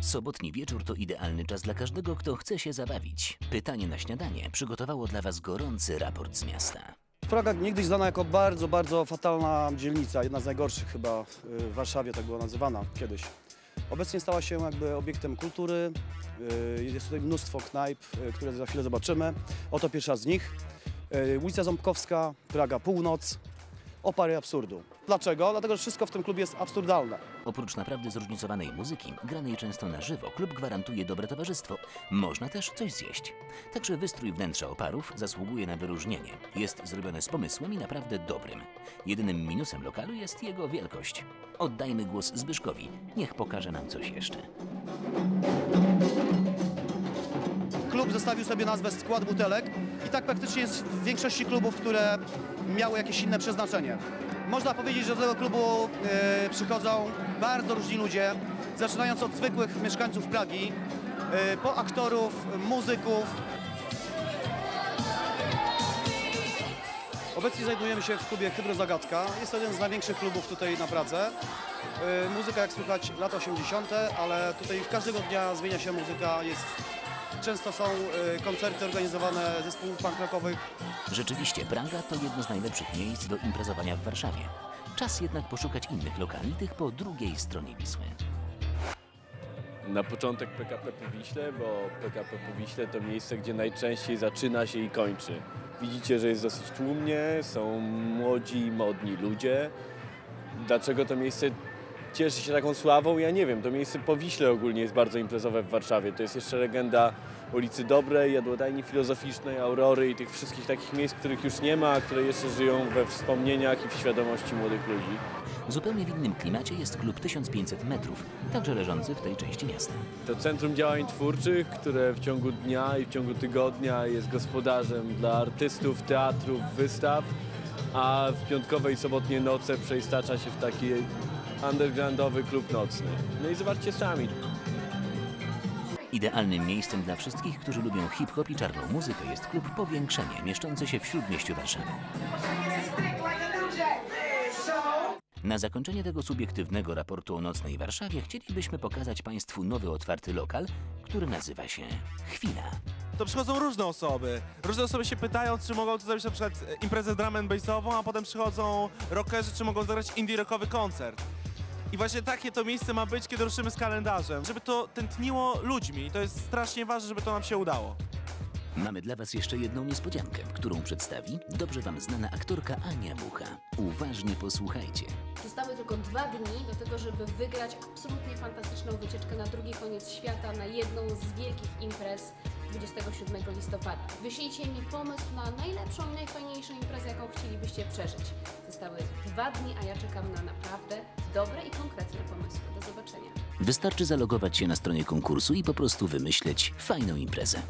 Sobotni wieczór to idealny czas dla każdego, kto chce się zabawić. Pytanie na śniadanie przygotowało dla Was gorący raport z miasta. Praga niegdyś znana jako bardzo, bardzo fatalna dzielnica, jedna z najgorszych chyba y, w Warszawie, tak była nazywana kiedyś. Obecnie stała się jakby obiektem kultury, y, jest tutaj mnóstwo knajp, y, które za chwilę zobaczymy. Oto pierwsza z nich, ulica Ząbkowska, Praga Północ, opary absurdu. Dlaczego? Dlatego, że wszystko w tym klubie jest absurdalne. Oprócz naprawdę zróżnicowanej muzyki, granej często na żywo, klub gwarantuje dobre towarzystwo. Można też coś zjeść. Także wystrój wnętrza oparów zasługuje na wyróżnienie. Jest zrobiony z pomysłem i naprawdę dobrym. Jedynym minusem lokalu jest jego wielkość. Oddajmy głos Zbyszkowi. Niech pokaże nam coś jeszcze. Klub zostawił sobie nazwę Skład Butelek i tak praktycznie jest w większości klubów, które miały jakieś inne przeznaczenie. Można powiedzieć, że do tego klubu e, przychodzą bardzo różni ludzie, zaczynając od zwykłych mieszkańców Pragi, e, po aktorów, muzyków. Obecnie znajdujemy się w klubie Hydrozagadka. Jest to jeden z największych klubów tutaj na Pradze. E, Muzyka, jak słychać, lata 80., ale tutaj każdego dnia zmienia się muzyka. Jest, często są e, koncerty organizowane zespołów punk rockowych. Rzeczywiście, Praga to jedno z najlepszych miejsc do imprezowania w Warszawie. Czas jednak poszukać innych lokali, tych po drugiej stronie Wisły. Na początek PKP Powiśle, bo PKP Powiśle to miejsce, gdzie najczęściej zaczyna się i kończy. Widzicie, że jest dosyć tłumnie, są młodzi i modni ludzie. Dlaczego to miejsce cieszy się taką sławą? Ja nie wiem. To miejsce Powiśle ogólnie jest bardzo imprezowe w Warszawie. To jest jeszcze legenda ulicy Dobrej, Jadłodajni Filozoficznej, Aurory i tych wszystkich takich miejsc, których już nie ma, a które jeszcze żyją we wspomnieniach i w świadomości młodych ludzi. Zupełnie w innym klimacie jest klub 1500 metrów, także leżący w tej części miasta. To centrum działań twórczych, które w ciągu dnia i w ciągu tygodnia jest gospodarzem dla artystów, teatrów, wystaw, a w piątkowe i sobotnie noce przeistacza się w taki undergroundowy klub nocny. No i zobaczcie sami, Idealnym miejscem dla wszystkich, którzy lubią hip-hop i czarną muzykę jest klub Powiększenie, mieszczący się w śródmieściu Warszawy. Na zakończenie tego subiektywnego raportu o nocnej Warszawie chcielibyśmy pokazać Państwu nowy otwarty lokal, który nazywa się Chwila. to przychodzą różne osoby. Różne osoby się pytają, czy mogą tu zrobić na przykład e, imprezę drum and bassową, a potem przychodzą rockerzy, czy mogą zagrać indie rockowy koncert. I właśnie takie to miejsce ma być, kiedy ruszymy z kalendarzem, żeby to tętniło ludźmi. To jest strasznie ważne, żeby to nam się udało. Mamy dla Was jeszcze jedną niespodziankę, którą przedstawi dobrze Wam znana aktorka Ania Mucha. Uważnie posłuchajcie. Zostały tylko dwa dni do tego, żeby wygrać absolutnie fantastyczną wycieczkę na drugi koniec świata, na jedną z wielkich imprez 27 listopada. Wyślijcie mi pomysł na najlepszą i najfajniejszą imprezę, jaką chcielibyście przeżyć. Zostały dwa dni, a ja czekam na naprawdę dobre i konkretne pomysły. Do zobaczenia. Wystarczy zalogować się na stronie konkursu i po prostu wymyśleć fajną imprezę.